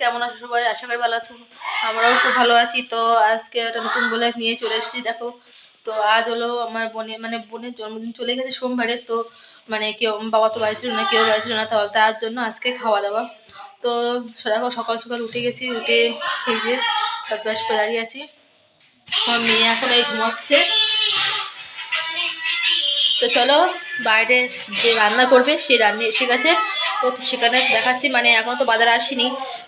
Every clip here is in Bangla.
কেমন আছো সবাই? আশা করি ভালো আছো। আমরাও খুব ভালো আছি। তো আজকে একটা নতুন ব্লগ নিয়ে চলে এসেছি, দেখো। তো আজ হলো আমার বোনের মানে বোনের জন্মদিন চলে গেছে সোমবারে। তো মানে কেউ, বাবা তো বাড়ি ছিল না, কেউ বাড়ি ছিল না তো তার জন্য আজকে খাওয়া দাওয়া তো দেখো, সকাল সকাল উঠে গেছি, উঠে এই যে ব্যাস করে দাঁড়িয়ে আছি। আমার মেয়ে এখন এই ঘুমাচ্ছে। তো চলো, বাইরে যে রান্না করবে, সে রান্না এসে গেছে। তো সেখানে দেখাচ্ছি মানে এখনও তো বাজার আসেনি।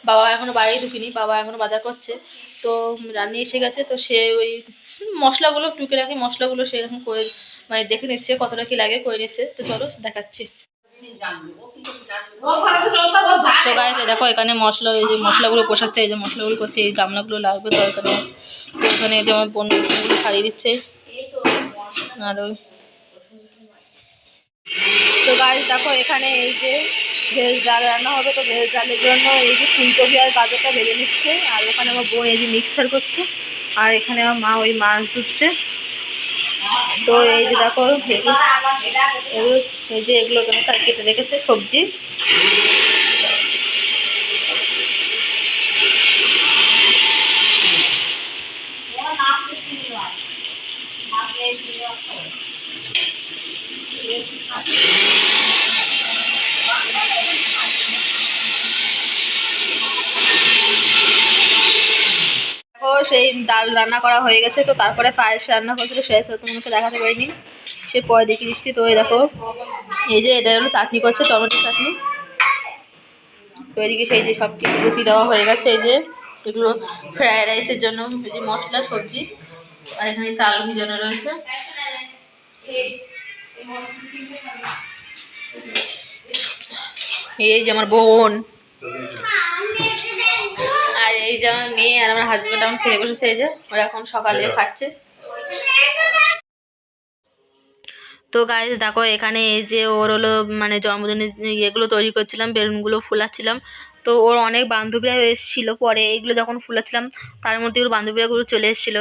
বাবা এখনও বাইরে ঢুকিনি, বাবা এখনও বাজার করছে। তো রান্না এসে গেছে, তো সে ওই মশলাগুলো টুকে রাখি, মশলাগুলো সে এখন করে মানে দেখে নিচ্ছে কতটা কি লাগে, করে নিচ্ছে। তো চলো দেখাচ্ছি। তো গাইছে দেখো এখানে মশলা, এই যে মশলাগুলো কষাচ্ছে, এই যে মশলাগুলো করছে, এই গামলাগুলো লাগবে তো এখানে। তো এখানে এই যে আমার বোন ছাড়িয়ে দিচ্ছে। আর ওই তো গাইস দেখো এখানে এই যে ভেজ ডাল রান্না হবে, তো ভেজ ডালের জন্য এই যে ফুলকপি আর গাজরটা ভেজে নিচ্ছে, আর ওখানে আমার বোন এই যে মিক্সার করছে, আর এখানে আমার মা ওই মাছ ধুচ্ছে। তো এই যে দেখো এই যে এগুলো কেটে রেখেছে সবজি। দেখো সেই ডাল রান্না করা হয়ে গেছে, তো তারপরে পায়েস রান্না করেছিল সেই তো তোমাকে দেখাতে পারিনি। সে পরে দেখিয়ে দিচ্ছি, তো এই দেখো, এই যে এটা হলো চাটনি করছে, টমেটো চাটনি। তো এদিকে সেই যে সব কিছু গুছিয়ে দেওয়া হয়ে গেছে, এই যে এগুলো ফ্রায়েড রাইসের জন্য, এই যে মশলা, সবজি, আর এখানে চাল ভিজানো রয়েছে। এই যে আমার বোন। এই যে আমার মেয়ে আর আমার হাজব্যান্ড এখন খেয়ে বসেছে এই যে ওরা এখন সকালে খাচ্ছে। তো গাইজ দেখো এখানে এই যে ওর হলো মানে জন্মদিনের ইয়েগুলো তৈরি করছিলাম বেলুনগুলো ফুলাচ্ছিলাম। তো ওর অনেক বান্ধবীরা এসেছিল পরে এইগুলো যখন ফুলাচ্ছিলাম তার মধ্যে ওর বান্ধবীরাগুলো চলে এসেছিল।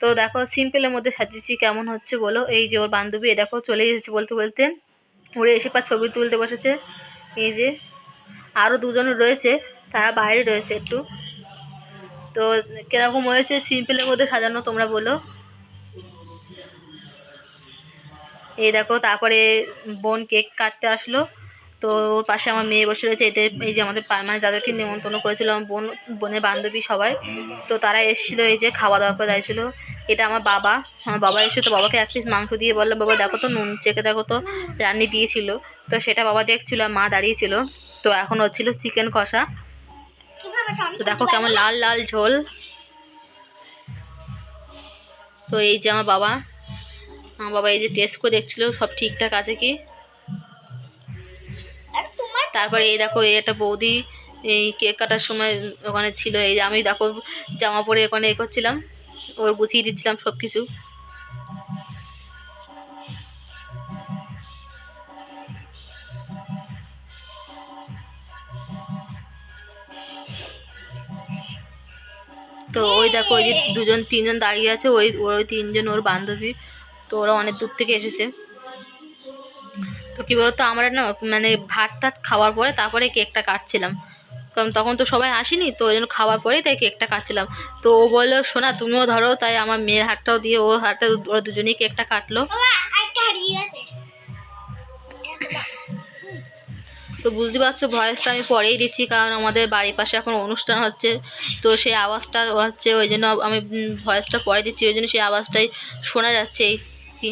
তো দেখো সিম্পলের মধ্যে সাজিয়েছি কেমন হচ্ছে বলো? এই যে ওর বান্ধবী দেখো চলে এসেছে বলতে বলতে। ওরে এসে পা ছবি তুলতে বসেছে। এই যে আরও দুজন রয়েছে তারা বাইরে রয়েছে একটু। তো কীরকম হয়েছে সিম্পলের মধ্যে সাজানো, তোমরা বলো। এই দেখো, তারপরে বোন কেক কাটতে আসলো। তো পাশে আমার মেয়ে বসে রয়েছে, এতে এই যে আমাদের মানে যাদেরকে নিমন্ত্রণ করেছিল, আমার বোন, বোনের বান্ধবী সবাই। তো তারা এসেছিল, এই যে খাওয়া দাওয়া করে দাঁড়িয়েছিলো এটা আমার বাবা আমার বাবা এসে তো বাবাকে এক পিস মাংস দিয়ে বলল, বাবা, দেখো তো নুন চেখে, দেখো তো রান্নি দিয়েছিল। তো সেটা বাবা দেখছিল মা দাঁড়িয়েছিল তো এখন হচ্ছিল চিকেন কষা। তো দেখো কেমন লাল লাল ঝোল। তো এই যে আমার বাবা আমার বাবা এই যে টেস্ট করে দেখছিল, সব ঠিকঠাক আছে কি? তারপরে এই দেখো, এই একটা বৌদি, এই কেক কাটার সময় ওখানে ছিল, এই আমি দেখো জামা পরে ওখানে এ করছিলাম, ওর গুছিয়ে দিচ্ছিলাম সব কিছু তো ওই দেখো, ওই যে দুজন, তিনজন দাঁড়িয়ে আছে, ওই ওই তিনজন ওর বান্ধবী। তো ওরা অনেক দূর থেকে এসেছে। তো কী বলতো, আমরা না মানে ভাত টাত খাওয়ার পরে তারপরে কেকটা কাটছিলাম। কারণ তখন তো সবাই আসেনি, তো ওই জন্য খাওয়ার পরেই তাই কেকটা কাটছিলাম। তো ও বলল শোনা তুমিও ধরো। তাই আমার মেয়ের হাতটাও দিয়ে ও হাতটা, ওরা দুজনেই কেকটা কাটলো। তো বুঝতে পারছ, ভয়েসটা আমি পরেই দিচ্ছি, কারণ আমাদের বাড়ির পাশে এখন অনুষ্ঠান হচ্ছে। তো সেই আওয়াজটা হচ্ছে, ওই জন্য আমি ভয়েসটা পরে দিচ্ছি, ওই জন্য সেই আওয়াজটাই শোনা যাচ্ছে এই কি।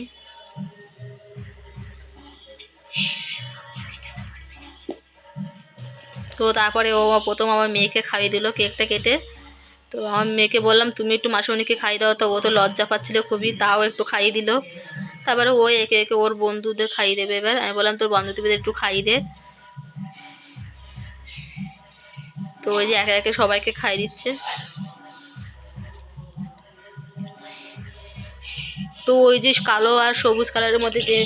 তো তারপরে ও প্রথম আমার মেয়েকে খাইয়ে দিল কেকটা কেটে। তো আমার মেয়েকে বললাম, তুমি একটু মাসুমণিকে খাইয়ে দাও। তো ও তো লজ্জা পাচ্ছিল খুবই, তাও একটু খাইয়ে দিল। তারপরে ও একে একে ওর বন্ধুদের খাইয়ে দেবে এবার। আমি বললাম, তোর বান্ধবীদের একটু খাইয়ে দে। তো ওই যে একে একে সবাইকে খাইয়ে দিচ্ছে। তো ওই যে কালো আর সবুজ কালারের মধ্যে যে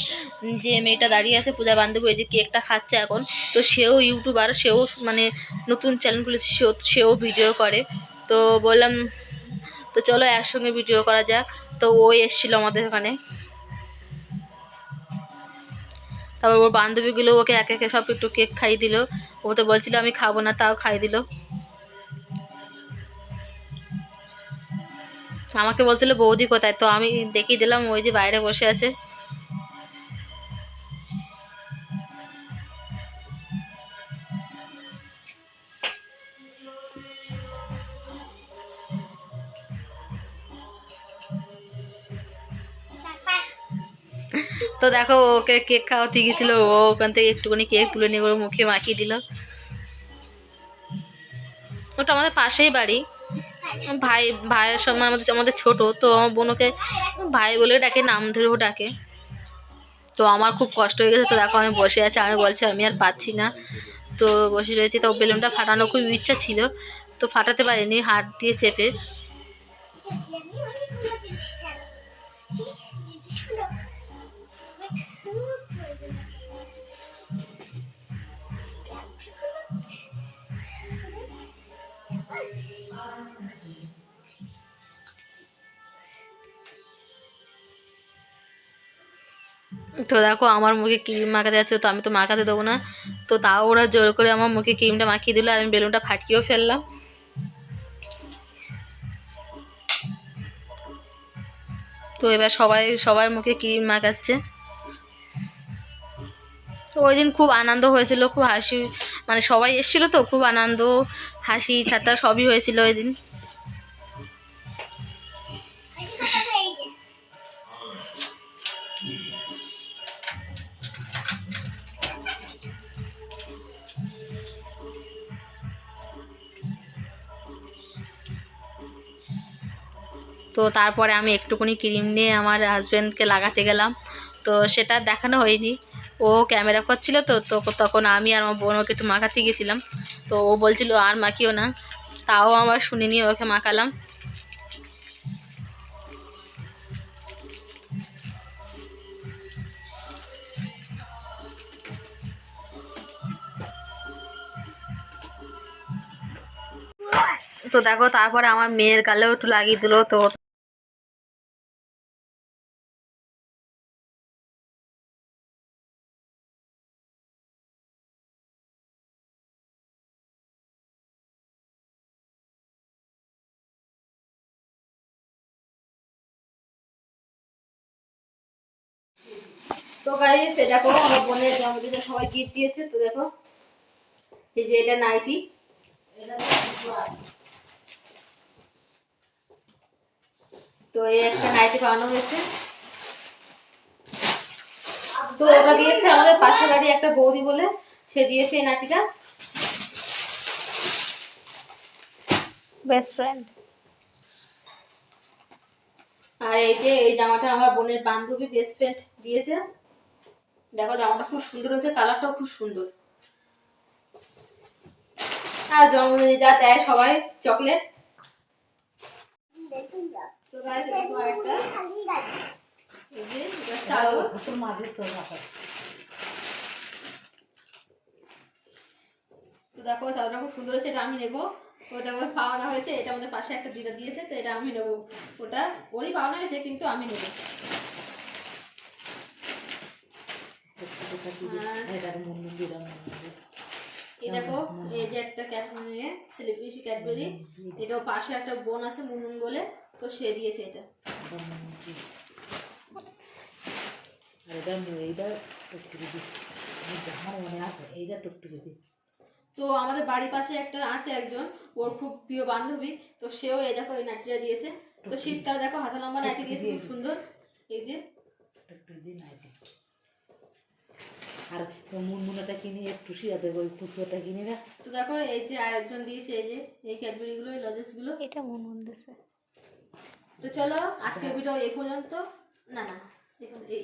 যে মেয়েটা দাঁড়িয়ে আছে, পূজা বান্ধবী, ওই যে কেকটা খাচ্ছে এখন। তো সেও ইউটিউবার, সেও মানে নতুন চ্যানেল খুলেছে, সেও সেও ভিডিও করে। তো বললাম, তো চলো একসঙ্গে ভিডিও করা যাক। তো ওই এসেছিল আমাদের ওখানে। তারপর ওর বান্ধবীগুলো ওকে একে একে সব একটু কেক খাইয়ে দিল। ও তো বলছিল, আমি খাব না, তাও খাইয়ে দিল। আমাকে বলছিল, বৌদি কোথায়? তো আমি দেখিয়ে দিলাম, ওই যে বাইরে বসে আছে। তো দেখো, ওকে কেক খাওয়াতে গেছিল। ও ওখান থেকে একটুখানি কেক তুলে নিয়ে ওর মুখে মাখিয়ে দিল। ওটা আমাদের পাশেই বাড়ি। ভাই, ভাইয়ের সময় আমাদের আমাদের ছোট, তো আমার বোনকে ভাই বলে ডাকে, নাম ধরেও ডাকে। তো আমার খুব কষ্ট হয়ে গেছে, তো দেখো আমি বসে আছি, আমি বলছি, আমি আর পাচ্ছি না। তো বসে রয়েছি, তো বেলুনটা ফাটানো খুব ইচ্ছা ছিল, তো ফাটাতে পারিনি, হাত দিয়ে চেপে। তো দেখো আমার মুখে ক্রিম মাখাতে যাচ্ছে, তো আমি তো মাখাতে দেবো না। তো তাও ওরা জোর করে আমার মুখে ক্রিমটা মাখিয়ে দিল আর আমি বেলুনটা ফাটিয়েও ফেললাম। তো এবার সবাই, সবার মুখে ক্রিম মাখাচ্ছে। তো ওই দিন খুব আনন্দ হয়েছিল, খুব হাসি মানে সবাই এসেছিল তো, খুব আনন্দ, হাসি, ঠাট্টা সবই হয়েছিল ওই দিন। তো তারপরে আমি একটুখানি ক্রিম নিয়ে আমার হাজব্যান্ডকে লাগাতে গেলাম। তো সেটা দেখানো হয়নি। ও ক্যামেরা করছিল তো তো তখন আমি আর আমার বোন ওকে একটু মাখাতে গেছিলাম। তো ও বলছিল আর মাখিও না। তাও আমার শুনিনি ওকে মাখালাম। তো দেখো, তারপরে আমার মেয়ের গালেও একটু লাগিয়ে দিল। তো তো গাইস এটা দেখো আমার বোনের জন্মদিনে সবাই গিফট দিয়েছে তো দেখো এই যে এটা নাইটি। তো এই একটা নাইটি পাওয়ানো হয়েছে। তো ওটা দিয়েছে আমাদের পাশের বাড়ি একটা বৌদি বলে সে দিয়েছে এই নাইটিটা। বেস্ট ফ্রেন্ড আর এই যে এই জামাটা আমার বোনের বান্ধবী বেস্ট ফ্রেন্ড দিয়েছে। দেখো জামাটা খুব সুন্দর হয়েছে, কালারটাও খুব সুন্দর। আর জন্মদিনে যা দেয় সবাই, চকলেট। তো দেখো চাদরটা খুব সুন্দর হয়েছে, এটা আমি নেব। ওটা আমার পাওনা হয়েছে, এটা আমাদের পাশে একটা দিদা দিয়েছে, তো এটা আমি নেব। ওটা ওরই পাওনা হয়েছে, কিন্তু আমি নেব। এই দেখো, এই যে একটা এটাও পাশে একটা বোন আছে মুনমুন বলে, তো সে দিয়েছে এটা। তো আমাদের বাড়ির পাশে একটা আছে একজন, ওর খুব প্রিয় বান্ধবী, তো সেও এই দেখো এই নাইটিটা দিয়েছে। তো শীতকালে দেখো হাতা লম্বা নাইটি দিয়েছে, খুব সুন্দর। এই যে। আর মুনমুনাটা কিনে একটু শিয়া দেবো ওই কুচুয়াটা কিনে না তো দেখো এই যে আরেকজন দিয়েছে এই যে এই ক্যাডবেরিগুলো এই লজেসগুলো এটা মুনমুন মন দিছে। তো চলো আজকের ভিডিও এই পর্যন্ত। না না এখন এই- এই